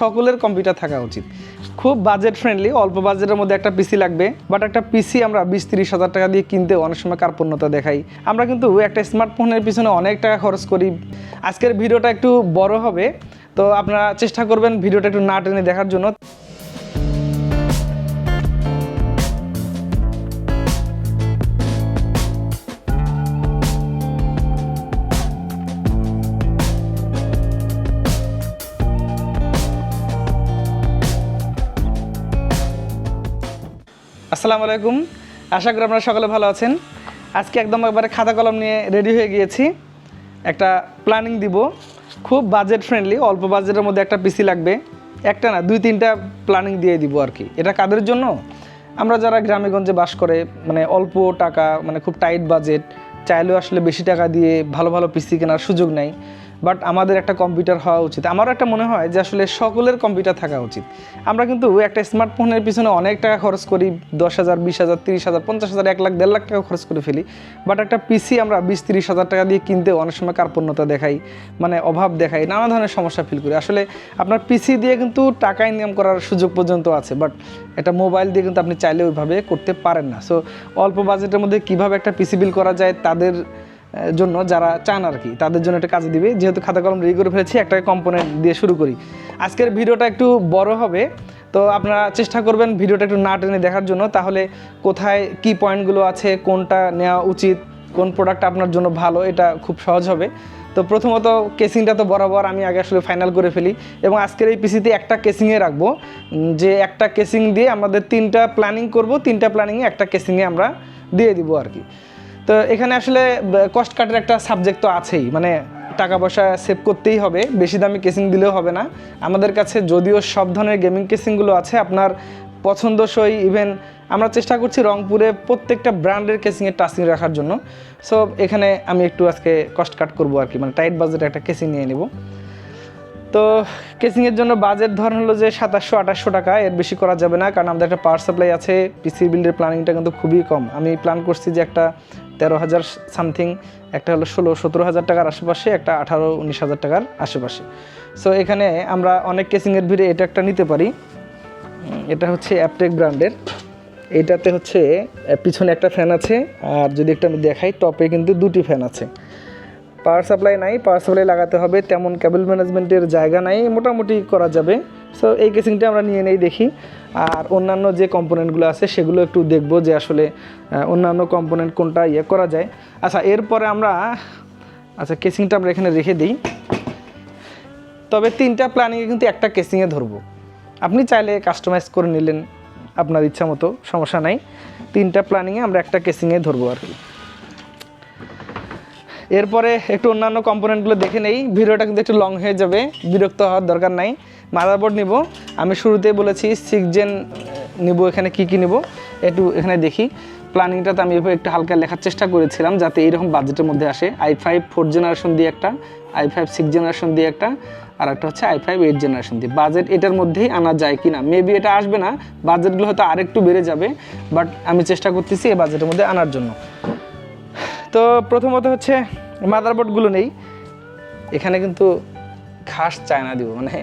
সকলের কম্পিউটার থাকা উচিত। খুব বাজেট ফ্রেন্ডলি অল্প বাজেটের মধ্যে একটা পিসি লাগবে বাট একটা পিসি আমরা বিশ তিরিশ হাজার টাকা দিয়ে কিনতে অনেক সময় কার্পণ্যতা দেখাই। আমরা কিন্তু একটা স্মার্টফোনের পিছনে অনেক টাকা খরচ করি। আজকের ভিডিওটা একটু বড় হবে, তো আপনারা চেষ্টা করবেন ভিডিওটা একটু না টেনে দেখার জন্য। আসসালামু আলাইকুম। আশা করি আপনারা সকলে ভালো আছেন। আজকে একদম একবারে খাতা কলম নিয়ে রেডি হয়ে গিয়েছি। একটা প্ল্যানিং দিব। খুব বাজেট ফ্রেন্ডলি অল্প বাজেটের মধ্যে একটা পিসি লাগবে। একটা না, দুই, তিনটা প্ল্যানিং দিয়ে দিব আর কি। এটা কাদের জন্য? আমরা যারা গ্রামেগঞ্জে বাস করে মানে অল্প টাকা মানে খুব টাইট বাজেট চাইলেও আসলে বেশি টাকা দিয়ে ভালো ভালো পিসি কেনার সুযোগ নাই। বাট আমাদের একটা কম্পিউটার হওয়া উচিত। আমারও একটা মনে হয় যে আসলে সকলের কম্পিউটার থাকা উচিত। আমরা কিন্তু একটা স্মার্টফোনের পিছনে অনেক টাকা খরচ করি, দশ হাজার, বিশ হাজার, তিরিশ হাজার, পঞ্চাশ হাজার, এক লাখ, দেড় লাখ টাকা খরচ করে ফেলি। বাট একটা পিসি আমরা বিশ, তিরিশ হাজার টাকা দিয়ে কিনতে অনেক সময় কার্পণ্যতা দেখাই মানে অভাব দেখাই, নানা ধরনের সমস্যা ফিল করি। আসলে আপনার পিসি দিয়ে কিন্তু টাকা ইনকাম করার সুযোগ পর্যন্ত আছে, বাট একটা মোবাইল দিয়ে কিন্তু আপনি চাইলে ওইভাবে করতে পারেন না। সো অল্প বাজেটের মধ্যে কীভাবে একটা পিসি বিল করা যায়, তাদের জন্য যারা চান আর কি, তাদের জন্য একটা কাজে দিবে। যেহেতু খাতা কলম রেডি করে ফেলেছি, একটা কম্পোনেন্ট দিয়ে শুরু করি। আজকের ভিডিওটা একটু বড় হবে, তো আপনারা চেষ্টা করবেন ভিডিওটা একটু না টেনে দেখার জন্য। তাহলে কোথায় কি পয়েন্টগুলো আছে, কোনটা নেওয়া উচিত, কোন প্রোডাক্ট আপনার জন্য ভালো, এটা খুব সহজ হবে। তো প্রথমত কেসিংটা তো বরাবর আমি আগে আসলে ফাইনাল করে ফেলি। এবং আজকের এই পিসিতে একটা কেসিংয়ে রাখব যে একটা কেসিং দিয়ে আমাদের তিনটা প্ল্যানিং করব, তিনটা প্ল্যানিংয়ে একটা কেসিংয়ে আমরা দিয়ে দিব আর কি। তো এখানে আসলে কস্ট কাটের একটা সাবজেক্ট তো আছেই। মানে টাকা পয়সা সেভ করতেই হবে। বেশি দামি কেসিং দিলেও হবে না। আমাদের কাছে যদিও সব ধরনের গেমিং কেসিংগুলো আছে, আপনার পছন্দসই ইভেন আমরা চেষ্টা করছি রংপুরে প্রত্যেকটা ব্র্যান্ডের কেসিংয়ের টাচিং রাখার জন্য। সো এখানে আমি একটু আজকে কস্ট কাট করব আর কি। মানে টাইট বাজেটে একটা কেসিং নিয়ে নেব। তো কেসিংয়ের জন্য বাজেট ধরন হলো যে সাতাশশো, আঠাশশো টাকা। এর বেশি করা যাবে না। কারণ আমাদের একটা পাওয়ার সাপ্লাই আছে। পিসি বিল্ডের প্ল্যানিংটা কিন্তু খুবই কম। আমি প্ল্যান করছি যে একটা তেরো হাজার সামথিং, একটা হলো ষোলো, সতেরো হাজার টাকার আশেপাশে, একটা আঠারো, উনিশ হাজার টাকার আশেপাশে। সো এখানে আমরা অনেক কেসিংয়ের ভিড়ে এটা একটা নিতে পারি। এটা হচ্ছে অ্যাপটেক ব্র্যান্ডের এইটাতে হচ্ছে পিছনে একটা ফ্যান আছে, আর যদি একটা আমি দেখাই, টপে কিন্তু দুটি ফ্যান আছে। পাওয়ার সাপ্লাই নাই পাওয়ার সাপ্লাই লাগাতে হবে, তেমন কেবল ম্যানেজমেন্টের জায়গা নাই, মোটামুটি করা যাবে। সো এই কেসিংটা আমরা নিয়ে নেই, দেখি। আর অন্যান্য যে কম্পোনেন্টগুলো আছে, সেগুলো একটু দেখব যে আসলে অন্যান্য কম্পোনেন্ট কোনটা ইয়ে করা যায়। আচ্ছা এরপরে আমরা আচ্ছা কেসিংটা আমরা এখানে রেখে দিই। তবে তিনটা প্ল্যানিংয়ে কিন্তু একটা কেসিংয়ে ধরবো। আপনি চাইলে কাস্টমাইজ করে নিলেন আপনার ইচ্ছা মতো, সমস্যা নাই। তিনটা প্ল্যানিংয়ে আমরা একটা কেসিংয়ে ধরবো আর কি। এরপরে একটু অন্যান্য কম্পোনেন্টগুলো দেখে নেই। ভিডিওটা কিন্তু একটু লং হয়ে যাবে, বিরক্ত হওয়ার দরকার নাই। মাদারবোর্ড নিব। আমি শুরুতেই বলেছি সিক্স জেন নিব এখানে কি কি নিব, একটু এখানে দেখি। প্ল্যানিংটাতে আমি এভাবে একটু হালকা লেখার চেষ্টা করেছিলাম যাতে এইরকম বাজেটের মধ্যে আসে। আই ফাইভ ফোর জেনারেশন দিয়ে একটা আই ফাইভ সিক্স জেনারেশন দিয়ে একটা, আর একটা হচ্ছে আই ফাইভ এইট জেনারেশন দিয়ে। বাজেট এটার মধ্যেই আনা যায় কি না মেবি এটা আসবে না বাজেটগুলো হয়তো আরেকটু বেড়ে যাবে বাট আমি চেষ্টা করতেছি এই বাজেটের মধ্যে আনার জন্য। তো প্রথমত হচ্ছে মাদারবোর্ডগুলো নেই। এখানে কিন্তু খাস চায়না দিব মানে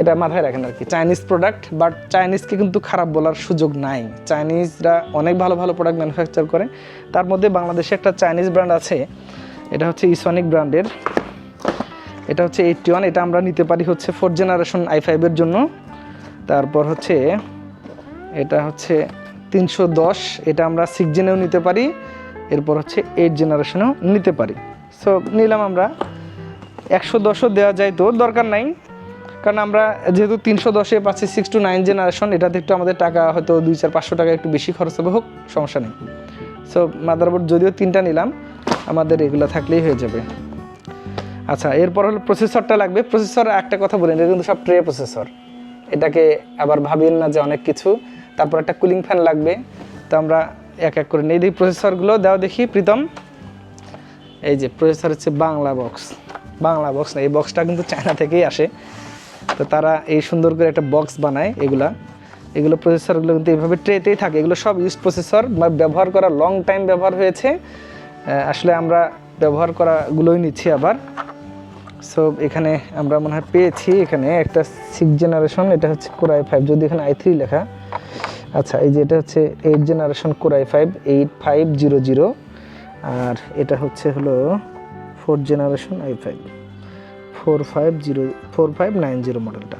এটা মাথায় রাখেন আর কি। চাইনিজ প্রোডাক্ট বাট চাইনিজকে কিন্তু খারাপ বলার সুযোগ নাই। চাইনিজরা অনেক ভালো ভালো প্রোডাক্ট ম্যানুফ্যাকচার করে। তার মধ্যে বাংলাদেশে একটা চাইনিজ ব্র্যান্ড আছে। এটা হচ্ছে ইসনিক ব্র্যান্ডের এটা হচ্ছে এইটটি ওয়ান এটা আমরা নিতে পারি হচ্ছে ফোর্থ জেনারেশন আই ফাইভের জন্য। তারপর হচ্ছে এটা হচ্ছে তিনশো দশ, এটা আমরা সিক্স জেনেও নিতে পারি। এরপর হচ্ছে এইট জেনারেশনেও নিতে পারি। সো নিলাম আমরা। একশো দশও দেওয়া যায় তো, দরকার নাই। কারণ আমরা যেহেতু তিনশো দশে পাচ্ছি সিক্স টু নাইন জেনারেশন এটাতে একটু আমাদের টাকা হয়তো দুই চার পাঁচশো টাকা একটু বেশি খরচ হবে, হোক, সমস্যা নেই। সো মাদারবোর্ড যদিও তিনটা নিলাম, আমাদের এগুলো থাকলেই হয়ে যাবে। আচ্ছা এরপর হলো প্রসেসরটা লাগবে। প্রসেসর একটা কথা বলেন এটা কিন্তু সব ট্রে প্রসেসর এটাকে আবার ভাবিয়েন না যে অনেক কিছু। তারপর একটা কুলিং ফ্যান লাগবে। তো আমরা এক এক করে নিই। দেখি প্রসেসরগুলো দাও দেখি, প্রীতম। এই যে প্রসেসর হচ্ছে বাংলা বক্স বাংলা বক্স না, এই বক্সটা কিন্তু চায়না থেকেই আসে। তো তারা এই সুন্দর করে একটা বক্স বানায় এগুলা। এগুলো প্রসেসরগুলো কিন্তু এইভাবে ট্রেতেই থাকে। এগুলো সব ইউজ প্রসেসর ব্যবহার করা লং টাইম ব্যবহার হয়েছে। আসলে আমরা ব্যবহার করাগুলোই নিচ্ছি আবার। সো এখানে আমরা মনে হয় পেয়েছি এখানে একটা সিক্স জেনারেশন এটা হচ্ছে কোরাই ফাইভ যদি এখানে আই থ্রি লেখা। আচ্ছা এই যে এটা হচ্ছে eight generation core i five eight five zero zero আর এটা হচ্ছে হলো four generation i five four five zero four five nine zero মডেলটা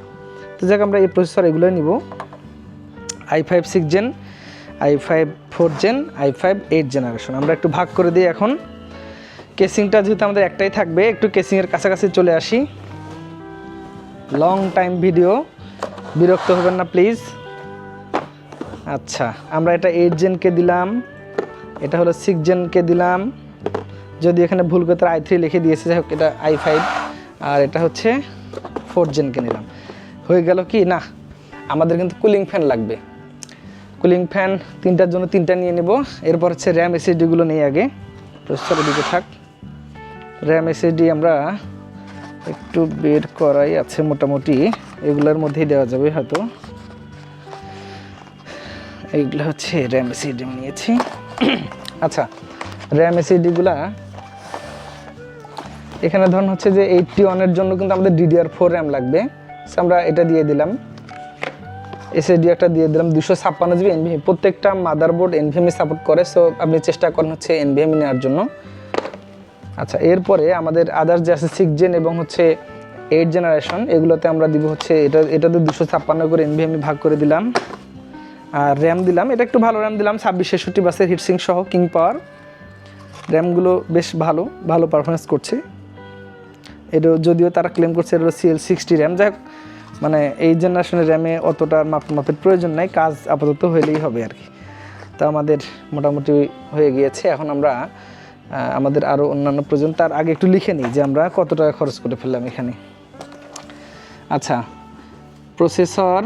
তো যাক, আমরা এই প্রসেসর এগুলোই নিব। I five six gen i five four gen i five eight generation আমরা একটু ভাগ করে দিই এখন। কেসিংটা যেহেতু আমাদের একটাই থাকবে, একটু কেসিংয়ের কাছাকাছি চলে আসি। লং টাইম ভিডিও বিরক্ত হবেন না প্লিজ আচ্ছা আমরা এটা এইট জেনকে দিলাম। এটা হলো সিক্স জেনকে দিলাম। যদি এখানে ভুল করে আই থ্রি লিখে দিয়েছে। যাই হোক, এটা আই ফাইভ আর এটা হচ্ছে ফোর জেনকে নিলাম। হয়ে গেল কি? না, আমাদের কিন্তু কুলিং ফ্যান লাগবে। কুলিং ফ্যান তিনটার জন্য তিনটা নিয়ে নেব। এরপর হচ্ছে র্যাম এসএসডিগুলো নেই আগে। প্রসেসর দিকে থাক। র্যাম এসএসডি আমরা একটু বের করাই আছে মোটামুটি। এগুলোর মধ্যেই দেওয়া যাবে হয়তো। এইগুলো হচ্ছে র্যাম এসএসডি নিয়েছি। আচ্ছা র্যাম এসএসডিগুলা এখানে ধরুন হচ্ছে যে এইটটি ওয়ানের জন্য কিন্তু আমাদের ডিডিআর ফোর র্যাম লাগবে। আমরা এটা দিয়ে দিলাম। এসএসডি একটা দিয়ে দিলাম দুশো ছাপ্পান্ন জিবি এনভিএম প্রত্যেকটা মাদারবোর্ড এনভিএমই সাপোর্ট করে। সো আপনি চেষ্টা করেন হচ্ছে এনভিএম নেওয়ার জন্য। আচ্ছা এরপরে আমাদের আদার্স যে আছে সিক্স জেন এবং হচ্ছে এইট জেনারেশন এগুলোতে আমরা দিব হচ্ছে এটা, এটাতে দুশো ছাপ্পান্ন করে এনভিএমই ভাগ করে দিলাম। আর র্যাম দিলাম, এটা একটু ভালো র্যাম দিলাম, ছাব্বিশ ছেষট্টি বাসের হিটসিং সহ কিং পাওয়ার র্যামগুলো বেশ ভালো ভালো পারফরমেন্স করছে। এটা যদিও তারা ক্লেম করছে এটা সিএল সিক্সটি র্যাম যাই মানে এই জেনারেশনের র্যামে অতটা মাপ মাপের প্রয়োজন নাই, কাজ আপাতত হইলেই হবে আর কি। তো আমাদের মোটামুটি হয়ে গিয়েছে। এখন আমরা আমাদের আরও অন্যান্য প্রয়োজন, তার আগে একটু লিখে নিই যে আমরা কত টাকা খরচ করে ফেললাম এখানে। আচ্ছা প্রসেসর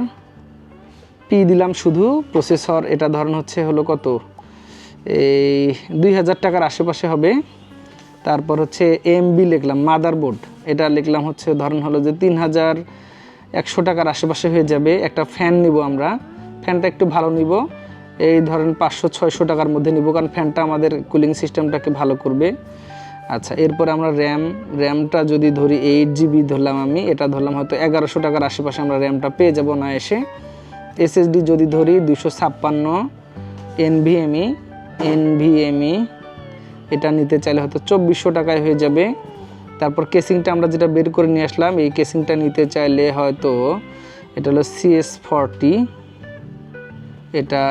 পি দিলাম শুধু প্রসেসর এটা ধরন হচ্ছে হলো কত? এই দুই হাজার টাকার আশেপাশে হবে। তারপর হচ্ছে এমবি লিখলাম মাদারবোর্ড এটা লিখলাম হচ্ছে, ধরন হলো যে তিন হাজার একশো টাকার আশেপাশে হয়ে যাবে, একটা ফ্যান নিব আমরা। ফ্যানটা একটু ভালো নিব। এই ধরেন পাঁচশো, ছয়শো টাকার মধ্যে নিব, কারণ ফ্যানটা আমাদের কুলিং সিস্টেমটাকে ভালো করবে। আচ্ছা এরপরে আমরা র্যাম, র্যামটা যদি ধরি এইট জিবি ধরলাম আমি, এটা ধরলাম হয়তো এগারোশো টাকার আশেপাশে আমরা র্যামটা পেয়ে যাব না এসে। এসএসডি যদি ধরি দুশো ছাপ্পান্ন এনভিএমই এনভিএমই এটা নিতে চাইলে হয়তো চব্বিশশো টাকায় হয়ে যাবে। কেসিংটা আমরা যেটা বের করে নিয়ে আসলাম, এই কেসিংটা নিতে চাইলে হয়তো এটা হলো সিএস ফর্টি এটা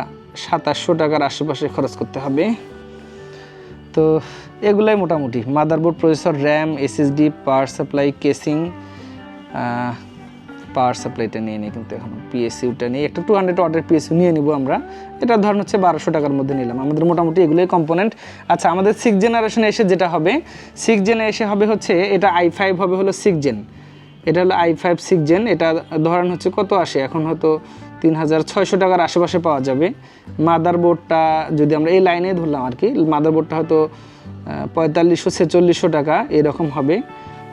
সাতাশশো টাকার আশেপাশে খরচ করতে হবে। তো এগুলাই মোটামুটি। Motherboard processor RAM SSD power supply casing power সাপ্লাইটা নিয়ে নিই কিন্তু এখন পিএসইউটা নিয়ে, একটা টু হান্ড্রেড ওয়াটের পিএসইউ নিয়ে নিব আমরা। এটা ধরুন হচ্ছে বারোশো টাকার মধ্যে নিলাম। আমাদের মোটামুটি এগুলোই কম্পোনেন্ট আচ্ছা আমাদের সিক্স জেনারেশনে এসে যেটা হবে সিক্স জেনে এসে হবে হচ্ছে, এটা আই ফাইভ হবে হলো সিক্স জেন এটা হলো আই ফাইভ সিক্স জেন এটা ধরেন হচ্ছে কত আসে? এখন হয়তো তিন হাজার ছয়শো টাকার আশেপাশে পাওয়া যাবে। মাদারবোর্ডটা যদি আমরা এই লাইনে ধরলাম আর কি মাদারবোর্ডটা হয়তো পঁয়তাল্লিশশো ছেচল্লিশশো টাকা, এরকম হবে।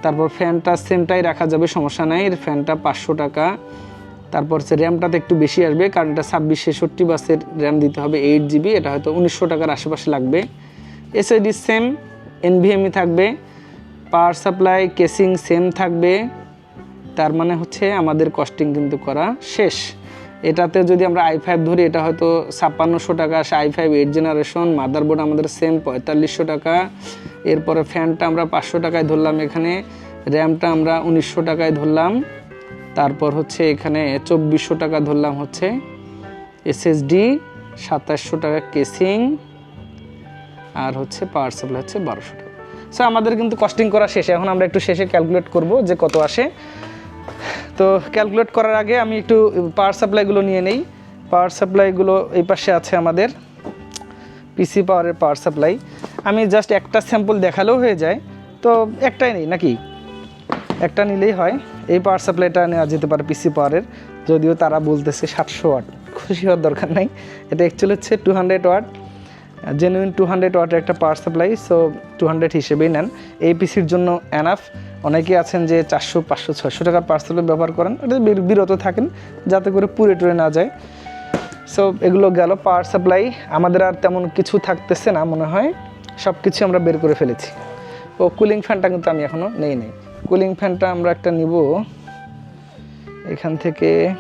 তারপর ফ্যানটা সেমটাই রাখা যাবে, সমস্যা নাই। এর ফ্যানটা পাঁচশো টাকা। তারপর হচ্ছে র্যামটাতে একটু বেশি আসবে, কারণ এটা ছাব্বিশ ছেষট্টি বাসের র্যাম দিতে হবে, এইট জিবি। এটা হয়তো উনিশশো টাকার আশেপাশে লাগবে। এসআইডি সেম এনভিএমই থাকবে। পাওয়ার সাপ্লাই কেসিং সেম থাকবে। তার মানে হচ্ছে আমাদের কস্টিং কিন্তু করা শেষ। এটাতে যদি আমরা আই ফাইভ ধরি, এটা হয়তো ছাপ্পান্নশো টাকা আসে i five eight generation motherboard আমাদের সেম পঁয়তাল্লিশশো টাকা। এরপরে ফ্যানটা আমরা পাঁচশো টাকায় ধরলাম এখানে র্যামটা আমরা উনিশশো টাকায় ধরলাম। তারপর হচ্ছে এখানে চব্বিশশো টাকা ধরলাম হচ্ছে এসএসডি সাতাশশো টাকা কেসিং আর হচ্ছে পাওয়ার সাপ্লাই হচ্ছে বারোশো টাকা। সো আমাদের কিন্তু কস্টিং করা শেষে। এখন আমরা একটু শেষে ক্যালকুলেট করব যে কত আসে। তো ক্যালকুলেট করার আগে আমি একটু পাওয়ার সাপ্লাইগুলো নিয়ে নেই। পাওয়ার সাপ্লাইগুলো এই পাশে আছে আমাদের। পিসি পাওয়ারের পাওয়ার সাপ্লাই আমি জাস্ট একটা স্যাম্পল দেখালেও হয়ে যায়। তো একটাই নেই নাকি? একটা নিলেই হয়। এই পাওয়ার সাপ্লাইটা নেওয়া যেতে পারে পিসি পাওয়ারের যদিও তারা বলতেছে সাতশো ওয়াট। খুশি হওয়ার দরকার নাই। এটা অ্যাকচুয়ালি হচ্ছে two hundred watt genuine two hundred ওয়াটের একটা power supply so two hundred হিসেবেই নেন। এই পিসির জন্য অ্যানাফ অনেকে আছেন যে চারশো, পাঁচশো, ছয়শো টাকার পাওয়ার সাপ্লাই ব্যবহার করেন। এটা বিরত থাকেন যাতে করে পুরে টুরে না যায়। সো এগুলো গেল পাওয়ার সাপ্লাই আমাদের আর তেমন কিছু থাকতেছে না মনে হয়। সব কিছু আমরা বের করে ফেলেছি। ও কুলিং ফ্যানটা কিন্তু আমি এখনও নেই নেই। কুলিং ফ্যানটা আমরা একটা নিব। এখান থেকে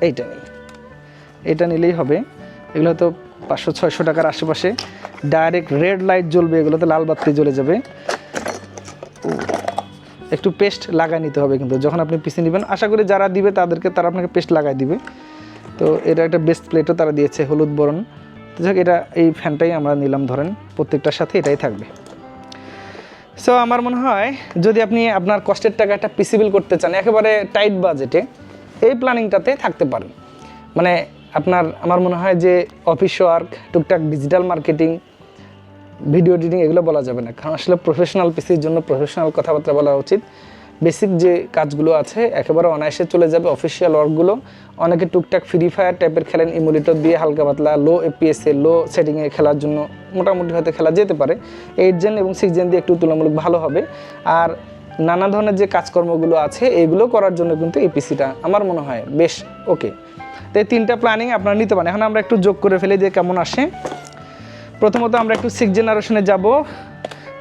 এইটা নিই। এটা নিলেই হবে। এগুলো তো পাঁচশো, ছয়শো টাকার আশেপাশে। ডাইরেক্ট রেড লাইট জ্বলবে, এগুলোতে লাল বাতি জ্বলে যাবে। একটু পেস্ট লাগাই নিতে হবে কিন্তু, যখন আপনি পিসে নেবেন, আশা করি যারা দিবে তাদেরকে, তারা আপনাকে পেস্ট লাগাই দিবে। তো এটা একটা বেস্ট প্লেটও তারা দিয়েছে, হলুদ বরণ। তো যাক, এটা, এই ফ্যানটাই আমরা নিলাম, ধরেন, প্রত্যেকটার সাথে এটাই থাকবে। সো আমার মনে হয়, যদি আপনি আপনার কষ্টের টাকা একটা পিসিবিল করতে চান, একেবারে টাইট বাজেটে এই প্ল্যানিংটাতে থাকতে পারেন। মানে আপনার, আমার মনে হয় যে অফিস ওয়ার্ক টুকটাক ডিজিটাল মার্কেটিং ভিডিও এডিটিং এগুলো বলা যাবে না। কারণ আসলে প্রফেশনাল পিসির জন্য প্রফেশনাল কথাবার্তা বলা উচিত। বেসিক যে কাজগুলো আছে, একেবারে অনায়াসে চলে যাবে অফিসিয়াল ওয়ার্কগুলো অনেকে টুকটাক ফ্রি ফায়ার টাইপের খেলেন ইমুলেটর দিয়ে হালকা পাতলা লো এপিএসএ লো সেটিংয়ে খেলার জন্য মোটামুটি হয়তো খেলা যেতে পারে। এইট জেন এবং সিক্স জেন দিয়ে একটু তুলনামূলক ভালো হবে। আর নানা ধরনের যে কাজকর্মগুলো আছে, এগুলো করার জন্য কিন্তু এই পিসিটা আমার মনে হয় বেশ ওকে তো এই তিনটা প্ল্যানিং আপনারা নিতে পারেন। এখন আমরা একটু যোগ করে ফেলে দিয়ে কেমন আসে। প্রথমত আমরা একটু সিক্স জেনারেশনে যাব।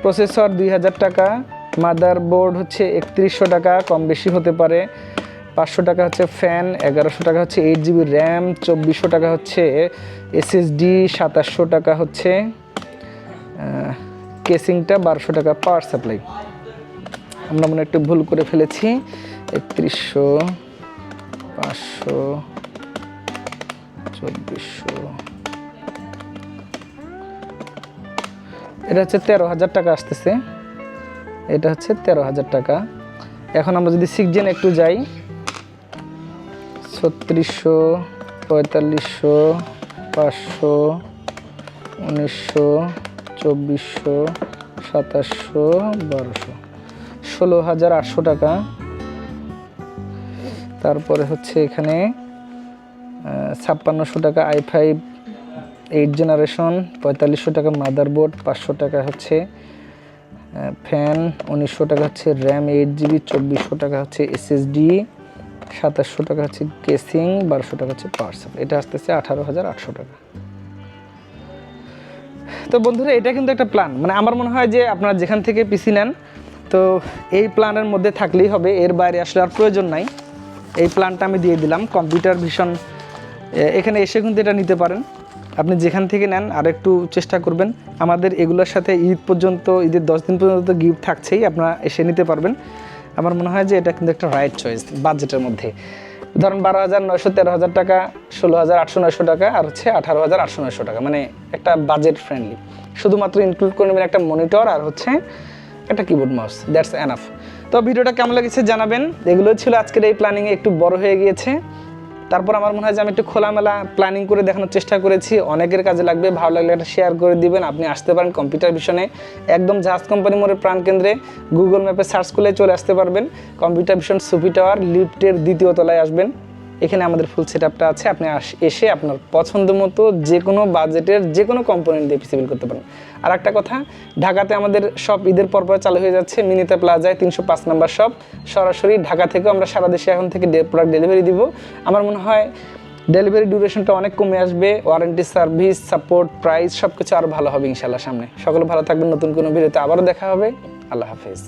প্রসেসর দুই হাজার টাকা মাদার বোর্ড হচ্ছে একত্রিশশো টাকা কম বেশি হতে পারে পাঁচশো টাকা হচ্ছে ফ্যান এগারোশো টাকা হচ্ছে এইট জিবি র্যাম চব্বিশশো টাকা হচ্ছে এসএসডি সাতাশশো টাকা হচ্ছে কেসিংটা বারোশো টাকা পাওয়ার সাপ্লাই আমরা মনে একটু ভুল করে ফেলেছি। একত্রিশশো, পাঁচশো, চব্বিশশো এটা হচ্ছে তেরো হাজার টাকা আসতেছে। এটা হচ্ছে তেরো হাজার টাকা। এখন আমরা যদি সিক্স জেন একটু যাই, ছত্রিশশো, পঁয়তাল্লিশশো, পাঁচশো, উনিশশো, চব্বিশশো, সাতাশশো, বারোশো। ষোলো হাজার আটশো টাকা। তারপরে হচ্ছে এখানে ছাপ্পান্নশো টাকা আই ফাইভ এইট জেনারেশন পঁয়তাল্লিশশো টাকা মাদারবোর্ড পাঁচশো টাকা হচ্ছে ফ্যান উনিশশো টাকা হচ্ছে র্যাম এইট জিবি চব্বিশশো টাকা হচ্ছে এসএসডি সাতাশশো টাকা হচ্ছে কেসিং বারোশো টাকা হচ্ছে পার্সেল এটা আসতেছে আঠারো হাজার আটশো টাকা। তো বন্ধুরা, এটা কিন্তু একটা প্ল্যান মানে আমার মনে হয় যে আপনারা যেখান থেকে পিসি নেন, তো এই প্ল্যানের মধ্যে থাকলেই হবে। এর বাইরে আসলে আর প্রয়োজন নাই। এই প্ল্যানটা আমি দিয়ে দিলাম। কম্পিউটার ভীষণ এখানে এসে কিন্তু এটা নিতে পারেন। আপনি যেখান থেকে নেন আর একটু চেষ্টা করবেন। আমাদের এগুলোর সাথে ঈদ পর্যন্ত, ঈদের দশ দিন পর্যন্ত তো গিফট থাকছেই, আপনারা এসে নিতে পারবেন। আমার মনে হয় যে এটা কিন্তু একটা রাইট চয়েস বাজেটের মধ্যে। ধরুন বারো হাজার নয়শো তেরো হাজার টাকা, ষোলো হাজার আটশো নয়শো টাকা, আর হচ্ছে আঠারো হাজার আটশো নয়শো টাকা। মানে একটা বাজেট ফ্রেন্ডলি শুধুমাত্র ইনক্লুড করে নেবেন একটা মনিটর আর হচ্ছে একটা কিবোর্ড মাউস দ্যাটস এনাফ তো ভিডিওটা কেমন লেগেছে জানাবেন। এগুলো ছিল আজকের এই প্ল্যানিংয়ে একটু বড় হয়ে গিয়েছে। তারপর আমার মনে হয় যে আমি একটু খোলামেলা প্ল্যানিং করে দেখানোর চেষ্টা করেছি। অনেকের কাজে লাগবে, ভালো লাগলে এটা শেয়ার করে দিবেন। আপনি আসতে পারেন কম্পিউটার ভিশনে একদম জাহাজ কোম্পানি মোড়ের প্রাণকেন্দ্রে গুগল ম্যাপে সার্চ করলে চলে আসতে পারবেন। কম্পিউটার ভিশন সুপি টাওয়ার লিফটের দ্বিতীয় তলায় আসবেন। এখানে আমাদের ফুল সেট আপটা আছে। আপনি এসে আপনার পছন্দ মতো যে কোনো বাজেটের যে কোনো কম্পোনেন্ট দিয়ে পিসিবিল করতে পারেন। আর একটা কথা, ঢাকাতে আমাদের সব ঈদের পরপর চালু হয়ে যাচ্ছে মিনিতা প্লাজায় তিনশো পাঁচ নাম্বার শপ সরাসরি ঢাকা থেকেও আমরা সারা দেশে এখন থেকে প্রোডাক্ট ডেলিভারি দিব। আমার মনে হয় ডেলিভারি ডিউরেশনটা অনেক কমে আসবে। ওয়ারেন্টি সার্ভিস সাপোর্ট প্রাইস সব কিছু আরও ভালো হবে ইনশাল্লাহ সামনে। সকলে ভালো থাকবেন। নতুন কোনো ভিডিওতে আবারও দেখা হবে। আল্লাহ হাফেজ।